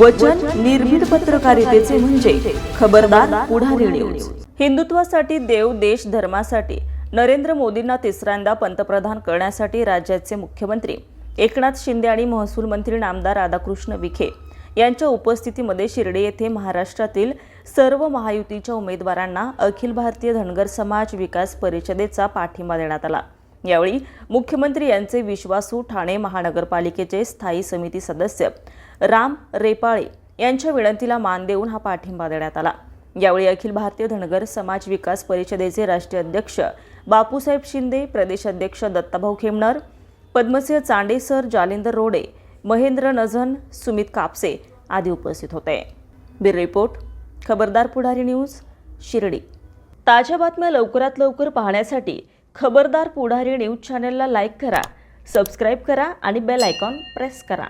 वचन निर्भीड पत्रकारितेचे म्हणजे खबरदार पुढारी न्यूज हिंदुत्वासाठी देव देश धर्मासाठी नरेंद्र मोदींना तिसऱ्यांदा पंतप्रधान करण्यासाठी राज्याचे मुख्यमंत्री एकनाथ शिंदे आणि महसूल मंत्री नामदार राधाकृष्ण विखे यांच्या उपस्थितीमध्ये शिर्डी येथे महाराष्ट्रातील सर्व महायुतीच्या उमेदवारांना अखिल भारतीय धनगर समाज विकास परिषदेचा पाठिंबा देण्यात आला. यावेळी मुख्यमंत्री यांचे विश्वासू ठाणे महानगरपालिकेचे स्थायी समिती सदस्य राम रेपाळे यांच्या विनंतीला मान देऊन हा पाठिंबा देण्यात आला. यावेळी अखिल भारतीय धनगर समाज विकास परिषदेचे राष्ट्रीय अध्यक्ष बापूसाहेब शिंदे प्रदेश अध्यक्ष दत्ताभाऊ खेमणार पद्मसिंह चांडेसर जालिंदर रोडे महेंद्र नझन सुमित कापसे आदी उपस्थित होते. बिर रिपोर्ट खबरदार पुढारी न्यूज शिर्डी. ताज्या बातम्या लवकरात लवकर पाहण्यासाठी खबरदार पुढारी न्यूज चॅनलला लाईक करा सबस्क्राईब करा आणि बेल आयकॉन प्रेस करा.